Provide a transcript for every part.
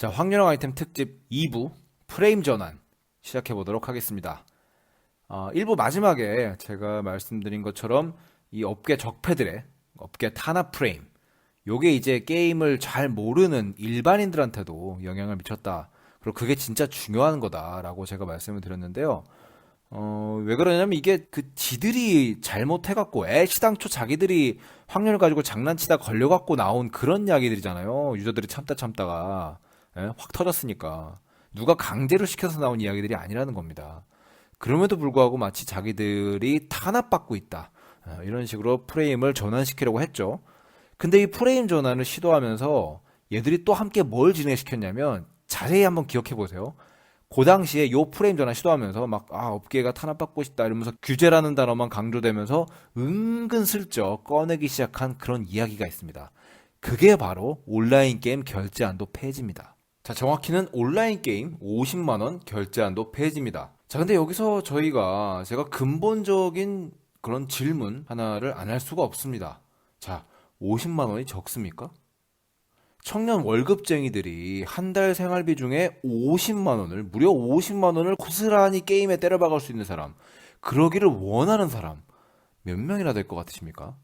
자, 확률형 아이템 특집 2부 프레임 전환 시작해 보도록 하겠습니다. 어, 1부 마지막에 제가 말씀드린 것처럼 이 업계 적폐들의 업계 탄압 프레임 요게 이제 게임을 잘 모르는 일반인들한테도 영향을 미쳤다. 그리고 그게 진짜 중요한 거다라고 제가 말씀을 드렸는데요. 어, 왜 그러냐면 이게 그 지들이 잘못해갖고 애시당초 자기들이 확률을 가지고 장난치다 걸려갖고 나온 그런 이야기들이잖아요. 유저들이 참다 참다가 예? 확 터졌으니까 누가 강제로 시켜서 나온 이야기들이 아니라는 겁니다. 그럼에도 불구하고 마치 자기들이 탄압받고 있다. 어, 이런 식으로 프레임을 전환시키려고 했죠. 근데 이 프레임 전환을 시도하면서 얘들이 또 함께 뭘 진행시켰냐면 자세히 한번 기억해 보세요. 그 당시에 요 프레임 전환 시도하면서 막, 아, 업계가 탄압받고 싶다 이러면서 규제라는 단어만 강조되면서 은근슬쩍 꺼내기 시작한 그런 이야기가 있습니다. 그게 바로 온라인 게임 결제한도 폐지입니다. 자, 정확히는 온라인 게임 50만원 결제한도 폐지입니다. 자, 근데 여기서 저희가 제가 근본적인 그런 질문 하나를 안 할 수가 없습니다. 자, 50만원이 적습니까? 청년 월급쟁이들이 한 달 생활비 중에 50만 원을 무려 50만 원을 고스란히 게임에 때려박을 수 있는 사람 그러기를 원하는 사람 몇 명이나 될 것 같으십니까?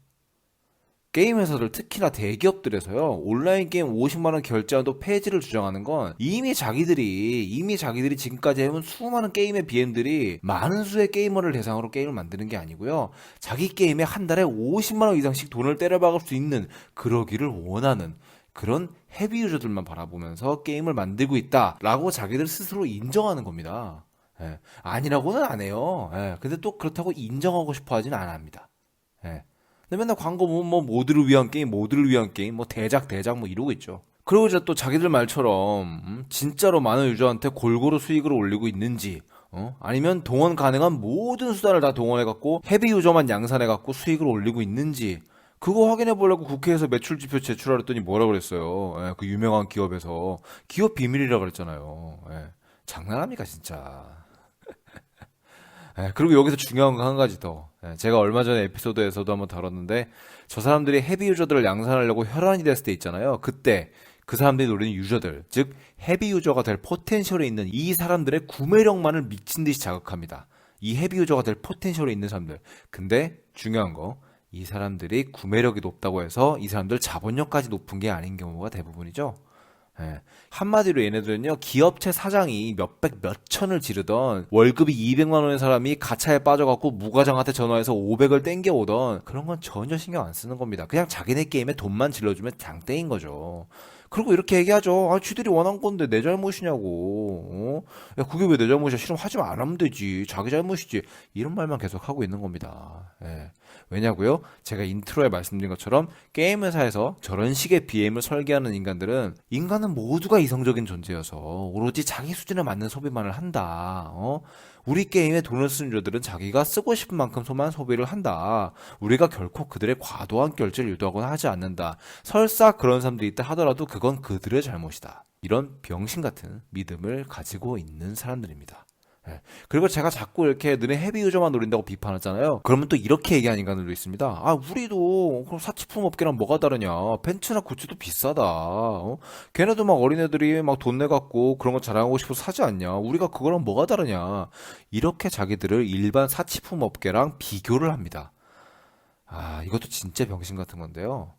게임 회사들 특히나 대기업들에서요 온라인 게임 50만 원 결제한도 폐지를 주장하는 건 이미 자기들이 이미 자기들이 지금까지 해온 수많은 게임의 BM들이 많은 수의 게이머를 대상으로 게임을 만드는 게 아니고요 자기 게임에 한 달에 50만 원 이상씩 돈을 때려박을 수 있는 그러기를 원하는 그런 헤비 유저들만 바라보면서 게임을 만들고 있다라고 자기들 스스로 인정하는 겁니다. 예, 아니라고는 안 해요. 예, 근데 또 그렇다고 인정하고 싶어 하진 안 합니다. 예. 근데 맨날 광고 뭐, 뭐 모두를 위한 게임, 모두를 위한 게임, 뭐 대작 대작 뭐 이러고 있죠. 그리고 이제 또 자기들 말처럼 음, 진짜로 많은 유저한테 골고루 수익을 올리고 있는지 어? 아니면 동원 가능한 모든 수단을 다 동원해갖고 헤비 유저만 양산해갖고 수익을 올리고 있는지 그거 확인해 보려고 국회에서 매출 지표 제출하랬더니 뭐라 그랬어요. 예, 그 유명한 기업에서 기업 비밀이라 그랬잖아요. 예, 장난합니까 진짜. 예, 그리고 여기서 중요한 거 한 가지 더. 예, 제가 얼마 전에 에피소드에서도 한번 다뤘는데 저 사람들이 헤비 유저들을 양산하려고 혈안이 됐을 때 있잖아요. 그때 그 사람들이 노리는 유저들, 즉 헤비 유저가 될 포텐셜에 있는 이 사람들의 구매력만을 미친 듯이 자극합니다. 이 헤비 유저가 될 포텐셜에 있는 사람들. 근데 중요한 거. 이 사람들이 구매력이 높다고 해서 이 사람들 자본력까지 높은 게 아닌 경우가 대부분이죠. 예. 한마디로 얘네들은요, 기업체 사장이 몇백, 몇천을 지르던 월급이 200만 원의 사람이 가차에 빠져갖고 무과장한테 전화해서 500을 땡겨오던 그런 건 전혀 신경 안 쓰는 겁니다. 그냥 자기네 게임에 돈만 질러주면 장땡인 거죠. 그리고 이렇게 얘기하죠. 아, 쥐들이 원한 건데 내 잘못이냐고. 어? 야, 그게 왜 내 잘못이야? 싫으면 하지 안 하면 되지. 자기 잘못이지. 이런 말만 계속 하고 있는 겁니다. 예. 왜냐고요? 제가 인트로에 말씀드린 것처럼 게임 회사에서 저런 식의 BM을 설계하는 인간들은 인간은 모두가 이성적인 존재여서 오로지 자기 수준에 맞는 소비만을 한다. 어? 우리 게임에 돈을 쓰는 자들은 자기가 쓰고 싶은 만큼 소만 소비를 한다. 우리가 결코 그들의 과도한 결제를 유도하거나 하지 않는다. 설사 그런 사람들이 있다 하더라도 그건 그들의 잘못이다. 이런 병신 같은 믿음을 가지고 있는 사람들입니다. 예. 그리고 제가 자꾸 이렇게 너네 헤비 유저만 노린다고 비판하잖아요. 그러면 또 이렇게 얘기하는 인간들도 있습니다. 아, 우리도 그럼 사치품 업계랑 뭐가 다르냐? 벤츠나 구찌도 비싸다. 어? 걔네도 막 어린애들이 막 돈 내갖고 그런 거 자랑하고 싶어서 사지 않냐? 우리가 그거랑 뭐가 다르냐? 이렇게 자기들을 일반 사치품 업계랑 비교를 합니다. 아, 이것도 진짜 병신 같은 건데요.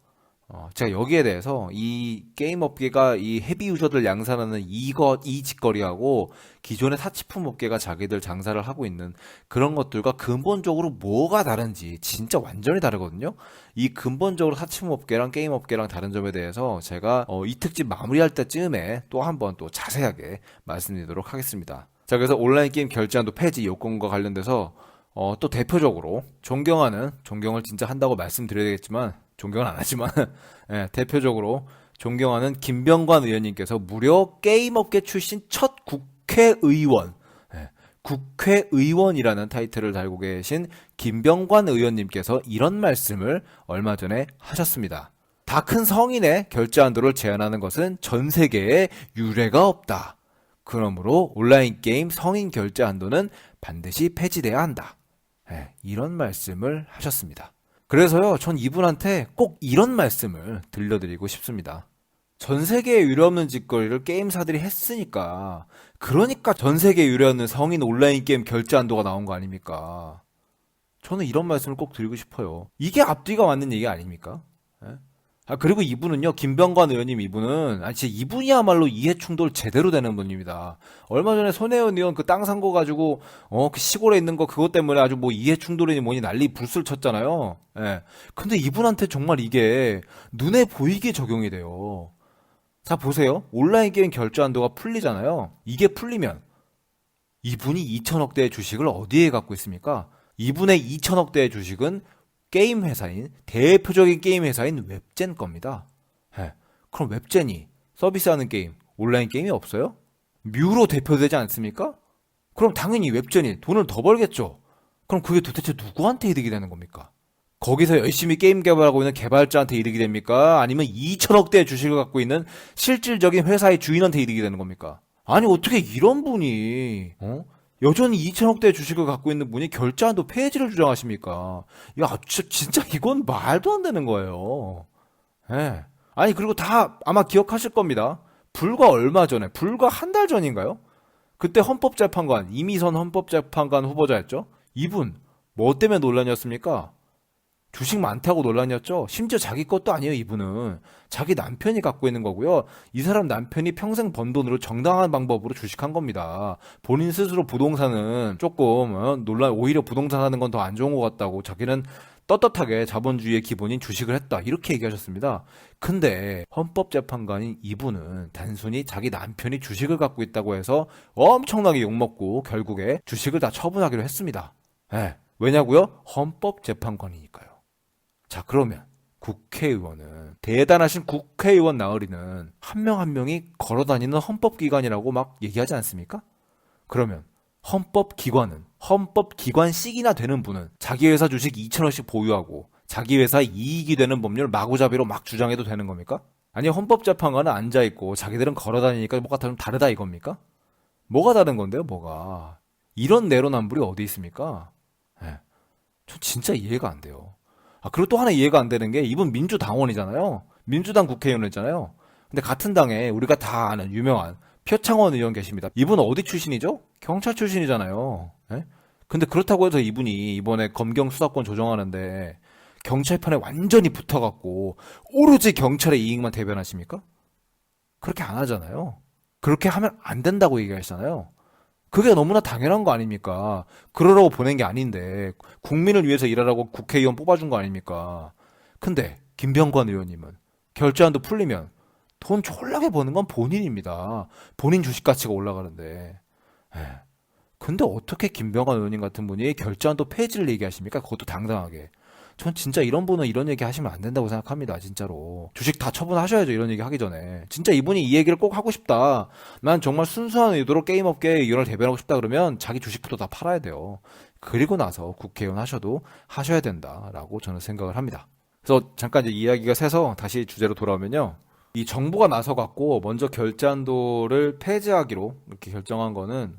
어, 제가 여기에 대해서 이 게임 업계가 이 헤비 유저들 양산하는 이것, 이 짓거리하고 기존의 사치품 업계가 자기들 장사를 하고 있는 그런 것들과 근본적으로 뭐가 다른지 진짜 완전히 다르거든요. 이 근본적으로 사치품 업계랑 게임 업계랑 다른 점에 대해서 제가 어, 이 특집 마무리할 때쯤에 또 한번 또 자세하게 말씀드리도록 하겠습니다. 자, 그래서 온라인 게임 결제한도 폐지 요건과 관련돼서 어, 또 대표적으로 존경하는 존경을 진짜 한다고 말씀드려야 되겠지만 존경은 안 하지만 예, 대표적으로 존경하는 김병관 의원님께서 무려 게임업계 출신 첫 국회의원 예, 국회의원이라는 타이틀을 달고 계신 김병관 의원님께서 이런 말씀을 얼마 전에 하셨습니다. 다 큰 성인의 결제 한도를 제한하는 것은 전 세계에 유례가 없다. 그러므로 온라인 게임 성인 결제 한도는 반드시 폐지돼야 한다. 예, 이런 말씀을 하셨습니다. 그래서요, 전 이분한테 꼭 이런 말씀을 들려드리고 싶습니다. 전 세계에 유례 없는 짓거리를 게임사들이 했으니까 그러니까 전 세계에 유례 없는 성인 온라인 게임 결제 한도가 나온 거 아닙니까? 저는 이런 말씀을 꼭 드리고 싶어요. 이게 앞뒤가 맞는 얘기 아닙니까? 예? 아 그리고 이분은요 김병관 의원님 이분은 아 진짜 이분이야말로 이해 충돌 제대로 되는 분입니다. 얼마 전에 손혜원 의원 그 땅 산 거 가지고 어 그 시골에 있는 거 그것 때문에 아주 뭐 이해 충돌이니 뭐니 난리 불술 쳤잖아요. 예. 근데 이분한테 정말 이게 눈에 보이게 적용이 돼요. 자 보세요. 온라인 게임 결제 한도가 풀리잖아요. 이게 풀리면 이분이 2천억 대의 주식을 어디에 갖고 있습니까? 이분의 2천억 대의 주식은 게임 회사인 대표적인 게임 회사인 웹젠 겁니다. 예. 그럼 웹젠이 서비스하는 게임, 온라인 게임이 없어요? 뮤로 대표되지 않습니까? 그럼 당연히 웹젠이 돈을 더 벌겠죠. 그럼 그게 도대체 누구한테 이득이 되는 겁니까? 거기서 열심히 게임 개발하고 있는 개발자한테 이득이 됩니까? 아니면 2천억 대의 주식을 갖고 있는 실질적인 회사의 주인한테 이득이 되는 겁니까? 아니 어떻게 이런 분이 어? 여전히 2천억 대의 주식을 갖고 있는 분이 결제한도 폐지를 주장하십니까? 야, 진짜, 진짜 이건 말도 안 되는 거예요. 예. 아니 그리고 다 아마 기억하실 겁니다. 불과 얼마 전에, 불과 한 달 전인가요? 그때 헌법재판관 이미선 헌법재판관 후보자였죠. 이분 뭐 때문에 논란이었습니까? 주식 많다고 논란이었죠. 심지어 자기 것도 아니에요, 이분은. 자기 남편이 갖고 있는 거고요. 이 사람 남편이 평생 번 돈으로 정당한 방법으로 주식한 겁니다. 본인 스스로 부동산은 조금 어, 논란 오히려 부동산 하는 건 더 안 좋은 것 같다고 자기는 떳떳하게 자본주의의 기본인 주식을 했다. 이렇게 얘기하셨습니다. 근데 헌법재판관인 이분은 단순히 자기 남편이 주식을 갖고 있다고 해서 엄청나게 욕먹고 결국에 주식을 다 처분하기로 했습니다. 예. 왜냐고요? 헌법재판관이니까요. 자, 그러면 국회의원은 대단하신 국회의원 나으리는 한명한 명이 걸어다니는 헌법기관이라고 막 얘기하지 않습니까? 그러면 헌법기관은 헌법기관씩이나 되는 분은 자기 회사 주식 2천원씩 보유하고 자기 회사 이익이 되는 법률 마구잡이로 막 주장해도 되는 겁니까? 아니 헌법재판관은 앉아있고 자기들은 걸어다니니까 뭐가 좀 다르다 이겁니까? 뭐가 다른 건데요 뭐가 이런 내로남불이 어디 있습니까? 예. 저 진짜 이해가 안 돼요. 아, 그리고 또 하나 이해가 안 되는 게 이분 민주당원이잖아요. 민주당 국회의원이잖아요. 근데 같은 당에 우리가 다 아는 유명한 표창원 의원 계십니다. 이분 어디 출신이죠? 경찰 출신이잖아요. 예? 근데 그렇다고 해서 이분이 이번에 검경 수사권 조정하는데 경찰 편에 완전히 붙어갖고 오로지 경찰의 이익만 대변하십니까? 그렇게 안 하잖아요. 그렇게 하면 안 된다고 얘기하시잖아요. 그게 너무나 당연한 거 아닙니까? 그러라고 보낸 게 아닌데 국민을 위해서 일하라고 국회의원 뽑아준 거 아닙니까? 근데 김병관 의원님은 결제한도 풀리면 돈 졸라게 버는 건 본인입니다. 본인 주식 가치가 올라가는데. 에. 근데 어떻게 김병관 의원님 같은 분이 결제한도 폐지를 얘기하십니까? 그것도 당당하게. 전 진짜 이런 분은 이런 얘기 하시면 안 된다고 생각합니다. 진짜로. 주식 다 처분하셔야죠. 이런 얘기 하기 전에. 진짜 이분이 이 얘기를 꼭 하고 싶다. 난 정말 순수한 의도로 게임업계에 이걸 대변하고 싶다 그러면 자기 주식부터 다 팔아야 돼요. 그리고 나서 국회의원 하셔도 하셔야 된다라고 저는 생각을 합니다. 그래서 잠깐 이제 이야기가 새서 다시 주제로 돌아오면요. 이 정부가 나서 갖고 먼저 결제한도를 폐지하기로 이렇게 결정한 거는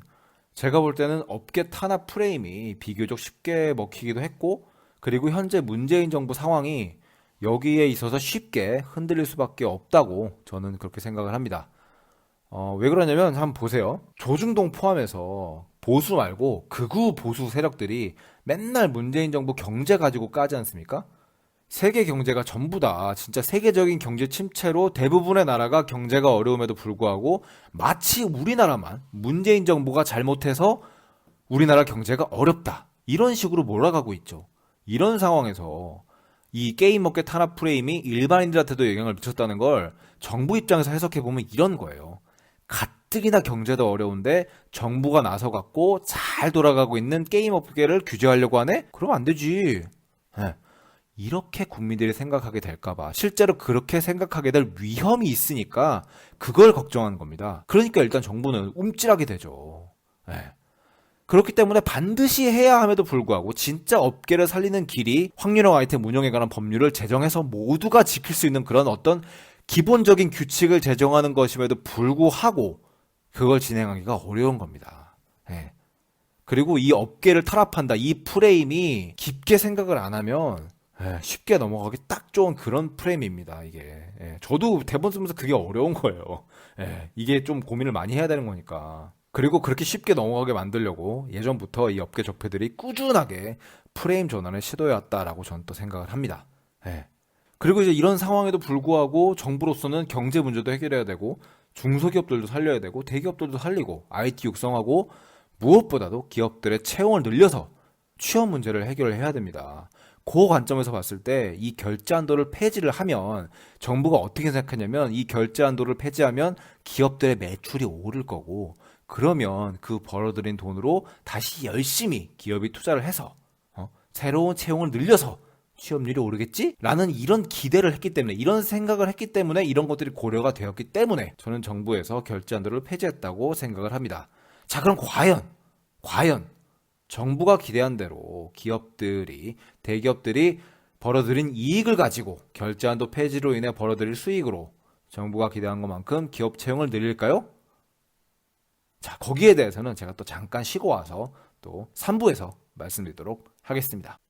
제가 볼 때는 업계 탄압 프레임이 비교적 쉽게 먹히기도 했고 그리고 현재 문재인 정부 상황이 여기에 있어서 쉽게 흔들릴 수밖에 없다고 저는 그렇게 생각을 합니다. 어, 왜 그러냐면 한번 보세요. 조중동 포함해서 보수 말고 극우 보수 세력들이 맨날 문재인 정부 경제 가지고 까지 않습니까? 세계 경제가 전부 다 진짜 세계적인 경제 침체로 대부분의 나라가 경제가 어려움에도 불구하고 마치 우리나라만 문재인 정부가 잘못해서 우리나라 경제가 어렵다. 이런 식으로 몰아가고 있죠. 이런 상황에서 이 게임 업계 탄압 프레임이 일반인들한테도 영향을 미쳤다는 걸 정부 입장에서 해석해 보면 이런 거예요. 가뜩이나 경제도 어려운데 정부가 나서 갖고 잘 돌아가고 있는 게임 업계를 규제하려고 하네? 그럼 안 되지. 예. 이렇게 국민들이 생각하게 될까봐 실제로 그렇게 생각하게 될 위험이 있으니까 그걸 걱정하는 겁니다. 그러니까 일단 정부는 움찔하게 되죠. 예. 그렇기 때문에 반드시 해야 함에도 불구하고 진짜 업계를 살리는 길이 확률형 아이템 운영에 관한 법률을 제정해서 모두가 지킬 수 있는 그런 어떤 기본적인 규칙을 제정하는 것임에도 불구하고 그걸 진행하기가 어려운 겁니다. 예. 그리고 이 업계를 탄압한다. 이 프레임이 깊게 생각을 안 하면 예, 쉽게 넘어가기 딱 좋은 그런 프레임입니다, 이게. 예, 저도 대본 쓰면서 그게 어려운 거예요. 예, 이게 좀 고민을 많이 해야 되는 거니까. 그리고 그렇게 쉽게 넘어가게 만들려고 예전부터 이 업계 적폐들이 꾸준하게 프레임 전환을 시도해왔다라고 저는 또 생각을 합니다. 예. 그리고 이제 이런 상황에도 불구하고 정부로서는 경제 문제도 해결해야 되고 중소기업들도 살려야 되고 대기업들도 살리고 IT 육성하고 무엇보다도 기업들의 채용을 늘려서 취업 문제를 해결을 해야 됩니다. 그 관점에서 봤을 때 이 결제 한도를 폐지를 하면 정부가 어떻게 생각하냐면 이 결제 한도를 폐지하면 기업들의 매출이 오를 거고 그러면 그 벌어들인 돈으로 다시 열심히 기업이 투자를 해서 어? 새로운 채용을 늘려서 취업률이 오르겠지? 라는 이런 기대를 했기 때문에 이런 생각을 했기 때문에 이런 것들이 고려가 되었기 때문에 저는 정부에서 결제 한도를 폐지했다고 생각을 합니다. 자 그럼 과연 과연 정부가 기대한 대로 기업들이 대기업들이 벌어들인 이익을 가지고 결제한도 폐지로 인해 벌어들일 수익으로 정부가 기대한 것만큼 기업 채용을 늘릴까요? 자, 거기에 대해서는 제가 또 잠깐 쉬고 와서 또 3부에서 말씀드리도록 하겠습니다.